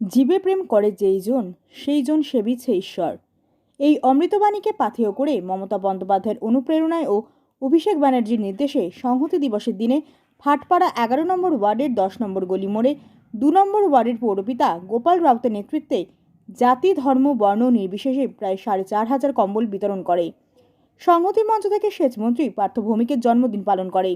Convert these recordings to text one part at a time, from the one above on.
জীবে প্রেম করে যেই জন, সেই জন সেবিছে ঈশ্বর। এই অমৃতবাণীকে পাথেয় করে মমতা বন্দ্যোপাধ্যায়ের অনুপ্রেরণায় ও অভিষেক ব্যানার্জির নির্দেশে সংহতি দিবসের দিনে ফাটপাড়া এগারো নম্বর ওয়ার্ডের দশ নম্বর গলি মোড়ে দু নম্বর ওয়ার্ডের পৌরপিতা গোপাল রাউতের নেতৃত্বে জাতি, ধর্ম, বর্ণ নির্বিশেষে প্রায় সাড়ে চার হাজার কম্বল বিতরণ করে। সংহতি মঞ্চ থেকে সেচমন্ত্রী পার্থ ভৌমিকের জন্মদিন পালন করে।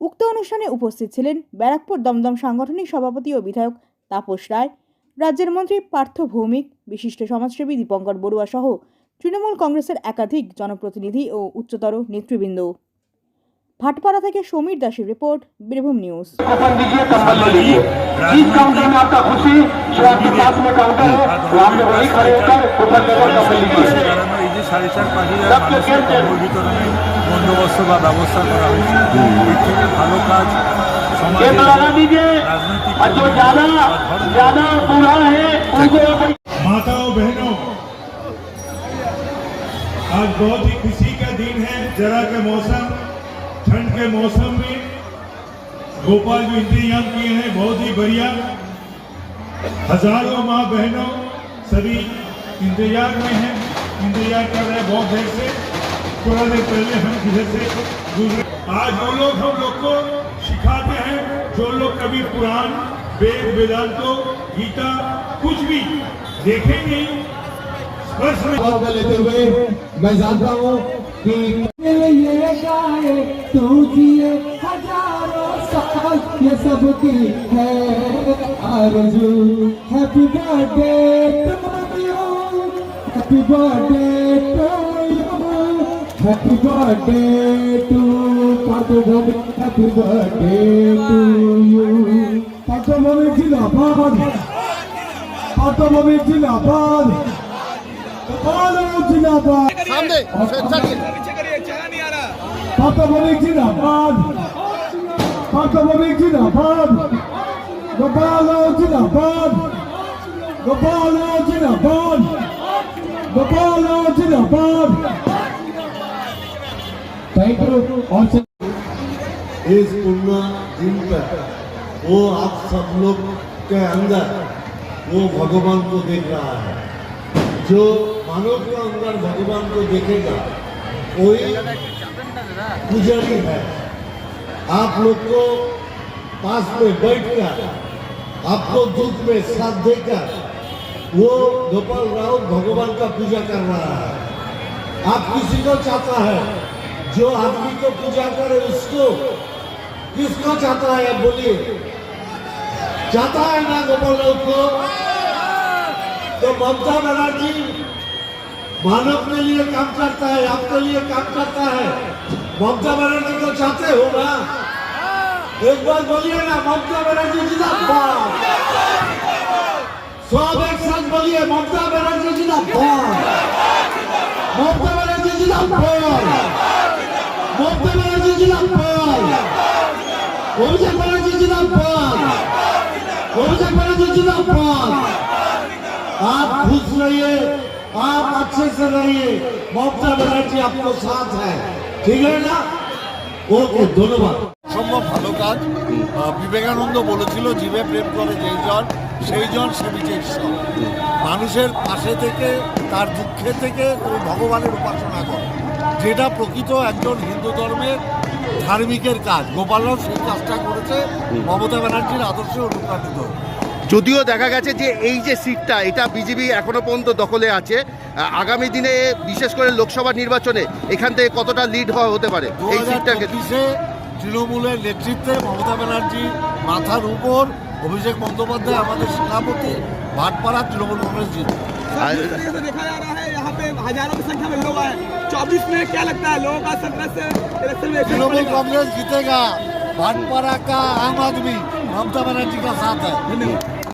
উক্ত অনুষ্ঠানে উপস্থিত ছিলেন ব্যারাকপুর দমদম সাংগঠনিক সভাপতি ও বিধায়ক তাপস রায় রাজ্যের মন্ত্রী পার্থ ভৌমিক, বিশিষ্ট সমাজসেবী দীপঙ্কর বড়ুয়া সহ তৃণমূল কংগ্রেসের একাধিক জনপ্রতিনিধি ও উচ্চতর নেতৃবৃন্দ। ভাটপাড়া থেকে সমীর দাসের রিপোর্ট, বীরভূম নিউজ। বন্দোবস্ত বা ব্যবস্থা করা হয়েছে ভালো কাজ ये दीजिए। और जो ज़्यादा ज़्यादा बूढ़ा है उनको माताओं बहनों आज बहुत ही खुशी का दिन है जरा के मौसम ठंड के मौसम में। गोपाल जो इंतज़ाम किए हैं बहुत ही बढ़िया। हज़ारों माँ बहनों सभी इंतज़ार में हैं इंतज़ार कर रहे हैं बहुत देर से। थोड़ा देर पहले हम किधर से गुजरे? आज वो लोग हम लोग को सिखाते हैं, जो लोग कभी पुराण, वेद, वेदांतो, गीता, कुछ भी देखे नहीं स्पर्श में भाव में लेते हुए मैं जानता हूँ कि ये गाए तू जिए हज़ारों साल, ये सबकी है आरज़ू। Happy birthday to you happy birthday to you happy birthday to Parthbhumi happy birthday to you Parthbhumi जिंदाबाद पार्थभूमि जिंदाबाद गोपाल जिंदाबाद सामने चलिए पार्थभूमि जिंदाबाद पार्थभूमि जिंदाबाद गोपाल जिंदाबाद गोपाल जिंदाबाद गोपाल जिंदाबाद थैंक इस पुण्य दिन पर वो आप सब लोग के अंदर वो भगवान को देख रहा है। जो मानव के अंदर भगवान को देखेगा वही पुजारी है। आप लोग को पास में बैठ कर आपको दुख में साथ देकर, वो गोपाल राव भगवान का पूजा कर रहा है। आप किसी को चाहता है जो आदमी को पूजा करे उसको किसको चाहता है बोलिए चाहता है ना गोपाल राव को तो ममता बनर्जी मानव के लिए काम करता है आपके लिए काम करता है ममता बनर्जी को चाहते हो ना एक बार बोलिए ना ममता बनर्जी जिंदाबाद सब एक साथ बोलिए ममता बनर्जी जिंदाबाद ममता बनर्जी जिंदाबाद ममता बनर्जी जिंदाबाद अभिषेक बनर्जी जिंदाबाद अभिषेक बनर्जी जिंदाबाद आप खुश रहिए आप अच्छे से रहिए ममता बनर्जी आपको साथ है ठीक है ना ओके धन्यवाद সম্ভব ভালো কাজ আহ, বিবেকানন্দ বলেছিল জীবে প্রেম করে যেই জন সেই জন সেবিছে ঈশ্বর মানুষের পাশে থেকে তার দুঃখে থেকে তুমি ভগবানের উপাসনা করো যেটা প্রকৃত একজন হিন্দু ধর্মের ধার্মিকের কাজ। গোপালরাও সেই কাজটা করেছে। মমতা ব্যানার্জির আদর্শে অনুপ্রাণিত। যদিও দেখা গেছে যে এই যে সিটটা এটা বিজেপি এখনও পর্যন্ত দখলে আছে। আগামী দিনে বিশেষ করে লোকসভা নির্বাচনে এখান থেকে কতটা লিড হওয়া হতে পারে এই হাজার সিটটাকে তৃণমূলের নেতৃত্বে মমতা ব্যানার্জি মাথার উপর অভিষেক বন্দ্যোপাধ্যায় আমাদের সেনাপতি ভাটপাড়া তৃণমূল কংগ্রেস জিতবে। पे हज़ारों की संख्या में लोग आए। चौबीस में क्या लगता है? लोगों का संघर्ष इलेक्शन में तृणमूल कांग्रेस जीतेगा। भाजपा का आम आदमी ममता बनर्जी का साथ है। धन्यवाद।